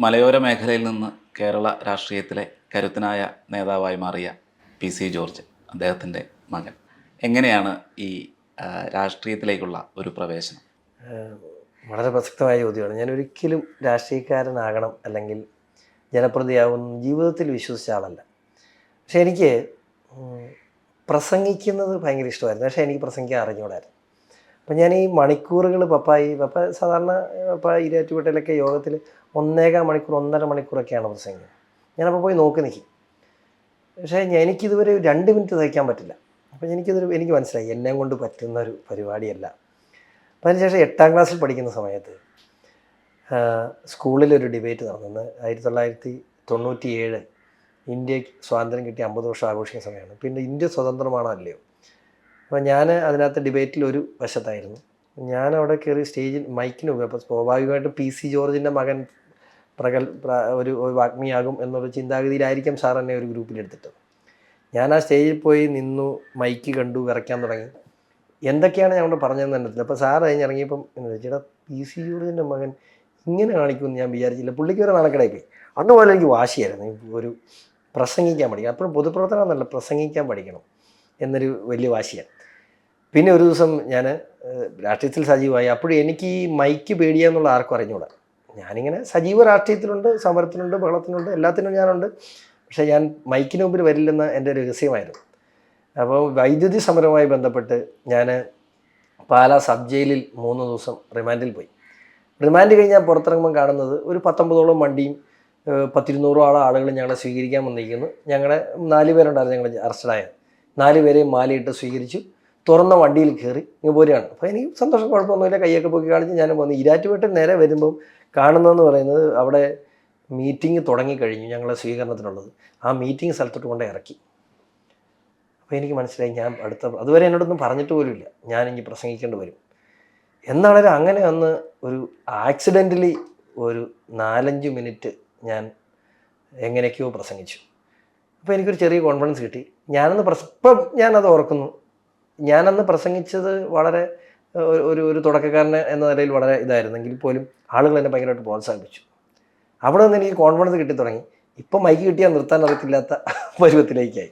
മലയോര മേഖലയിൽ നിന്ന് കേരള രാഷ്ട്രീയത്തിലെ കരുത്തനായ നേതാവായി മാറിയ പി സി ജോർജ് അദ്ദേഹത്തിന്റെ മകൻ. എങ്ങനെയാണ് ഈ രാഷ്ട്രീയത്തിലേക്കുള്ള ഒരു പ്രവേശനം? വളരെ പ്രസക്തമായ ചോദ്യമാണ്. ഞാൻ ഒരിക്കലും രാഷ്ട്രീയക്കാരനാകണം അല്ലെങ്കിൽ ജനപ്രതിയാകും ജീവിതത്തിൽ വിശ്വസിച്ച ആളല്ല. പക്ഷെ എനിക്ക് പ്രസംഗിക്കുന്നത് ഭയങ്കര ഇഷ്ടമായിരുന്നു. പക്ഷേ എനിക്ക് പ്രസംഗിക്കാൻ അറിഞ്ഞുകൂടായിരുന്നു. അപ്പം ഞാൻ ഈ മണിക്കൂറുകൾ പപ്പായി പപ്പ സാധാരണ പപ്പ ഇരാറ്റുപേട്ടയിലൊക്കെ യോഗത്തിൽ ഒന്നേകാൽ മണിക്കൂർ ഒന്നര മണിക്കൂറൊക്കെയാണ് പ്രസംഗിക്കുന്നത് ഞാനപ്പോൾ പോയി നോക്കി നിൽക്കും പക്ഷേ എനിക്കിതുവരെ രണ്ട് മിനിറ്റ് തയ്ക്കാൻ പറ്റില്ല. അപ്പം എനിക്കിതൊരു എനിക്ക് മനസ്സിലായി എന്നെ കൊണ്ട് പറ്റുന്ന ഒരു പരിപാടിയല്ല. അപ്പം അതിനുശേഷം എട്ടാം ക്ലാസ്സിൽ പഠിക്കുന്ന സമയത്ത് സ്കൂളിലൊരു ഡിബേറ്റ് നടന്നത്. ആയിരത്തി തൊള്ളായിരത്തി തൊണ്ണൂറ്റി ഏഴ് ഇന്ത്യയ്ക്ക് സ്വാതന്ത്ര്യം കിട്ടിയ അമ്പത് വർഷം ആഘോഷിക്കുന്ന സമയമാണ്. പിന്നെ ഇന്ത്യ സ്വതന്ത്രമാണോ അല്ലയോ? അപ്പോൾ ഞാൻ അതിനകത്ത് ഡിബേറ്റിൽ ഒരു വശത്തായിരുന്നു. ഞാൻ അവിടെ കയറി സ്റ്റേജിൽ മൈക്കിന് പോയി അപ്പോൾ സ്വാഭാവികമായിട്ടും പി സി ജോർജിന്റെ മകൻ പ്രഗൽ ഒരു വാഗ്മിയാകും എന്നുള്ള ചിന്താഗതിയിലായിരിക്കും സാർ എന്നെ ഒരു ഗ്രൂപ്പിലെടുത്തിട്ട് ഞാൻ ആ സ്റ്റേജിൽ പോയി നിന്നു മൈക്ക് കണ്ടു വിറയ്ക്കാൻ തുടങ്ങി. എന്തൊക്കെയാണ് ഞങ്ങൾ പറഞ്ഞതെന്ന് അറിയത്തില്ല. അപ്പോൾ സാർ കഴിഞ്ഞ് ഇറങ്ങിയപ്പം എന്ന് ചേട്ടാ പി സി ജോർജിന്റെ മകൻ ഇങ്ങനെ കാണിക്കുമെന്ന് ഞാൻ വിചാരിച്ചില്ല. പുള്ളിക്ക് ഒരു നാണക്കേടായി പോയി അന്ന് പോലെ എനിക്ക് വാശിയായിരുന്നു. ഒരു പ്രസംഗിക്കാൻ പഠിക്കണം അപ്പോഴും പൊതുപ്രവർത്തനം എന്നല്ല പ്രസംഗിക്കാൻ പഠിക്കണം എന്നൊരു വലിയ വാശിയാണ്. പിന്നെ ഒരു ദിവസം ഞാൻ രാഷ്ട്രീയത്തിൽ സജീവമായി. അപ്പോഴും എനിക്ക് ഈ മൈക്ക് പേടിയാന്നുള്ള ആർക്കും അറിഞ്ഞൂടാ. ഞാനിങ്ങനെ സജീവ രാഷ്ട്രീയത്തിലുണ്ട് സമരത്തിനുണ്ട് ബഹളത്തിനുണ്ട് എല്ലാത്തിനും ഞാനുണ്ട്. പക്ഷേ ഞാൻ മൈക്കിന് മുമ്പിൽ വരില്ലെന്ന് എന്റെ രഹസ്യമായിരുന്നു. അപ്പോൾ വൈദ്യുതി സമരവുമായി ബന്ധപ്പെട്ട് ഞാൻ പാല സബ് ജയിലിൽ മൂന്ന് ദിവസം റിമാൻഡിൽ പോയി. റിമാൻഡ് കഴിഞ്ഞാൽ പുറത്തിറങ്ങുമ്പോൾ കാണുന്നത് ഒരു പത്തൊമ്പതോളം വണ്ടിയും പത്തിരുന്നൂറോളം ആളുകൾ ഞങ്ങളെ സ്വീകരിക്കാൻ വന്നിരിക്കുന്നു. ഞങ്ങളെ നാല് പേരുണ്ടായിരുന്നു ഞങ്ങൾ അറസ്റ്റഡായത് നാല് പേരെയും മാലയിട്ട് സ്വീകരിച്ചു. തുറന്ന വണ്ടിയിൽ കയറി ഇങ്ങനെ പോരുകയാണ്. അപ്പോൾ എനിക്ക് സന്തോഷം കുഴപ്പമൊന്നുമില്ല. കൈയൊക്കെ പൊക്കി കാണിച്ച് ഞാൻ വന്നു. ഇരാറ്റുപേട്ടൻ നേരെ വരുമ്പം കാണുന്നതെന്ന് പറയുന്നത് അവിടെ മീറ്റിംഗ് തുടങ്ങിക്കഴിഞ്ഞു ഞങ്ങളെ സ്വീകരണത്തിനുള്ളത്. ആ മീറ്റിംഗ് സ്ഥലത്തോട്ട് കൊണ്ട് ഇറക്കി. അപ്പോൾ എനിക്ക് മനസ്സിലായി ഞാൻ അടുത്ത അതുവരെ എന്നോടൊന്നും പറഞ്ഞിട്ട് പോലുമില്ല. ഞാൻ ഇനി പ്രസംഗിക്കേണ്ടി വരും. എന്നാണേലും അങ്ങനെ അന്ന് ഒരു ആക്സിഡന്റലി ഒരു നാലഞ്ച് മിനിറ്റ് ഞാൻ എങ്ങനെയൊക്കെയോ പ്രസംഗിച്ചു. അപ്പോൾ എനിക്കൊരു ചെറിയ കോൺഫിഡൻസ് കിട്ടി. ഞാനന്ന് പ്രസ ഇപ്പം ഞാനത് ഓർക്കുന്നു. ഞാനന്ന് പ്രസംഗിച്ചത് വളരെ ഒരു- ഒരു തുടക്കക്കാരൻ എന്ന നിലയിൽ വളരെ ഇതായിരുന്നെങ്കിൽ പോലും ആളുകൾ എന്നെ ഭയങ്കരമായിട്ട് പ്രോത്സാഹിപ്പിച്ചു. അവിടെ നിന്ന് എനിക്ക് കോൺഫിഡൻസ് കിട്ടി തുടങ്ങി ഇപ്പം മൈക്ക് കിട്ടിയാൽ നിർത്താൻ അറിയത്തില്ലാത്ത പരുവത്തിലേക്കായി.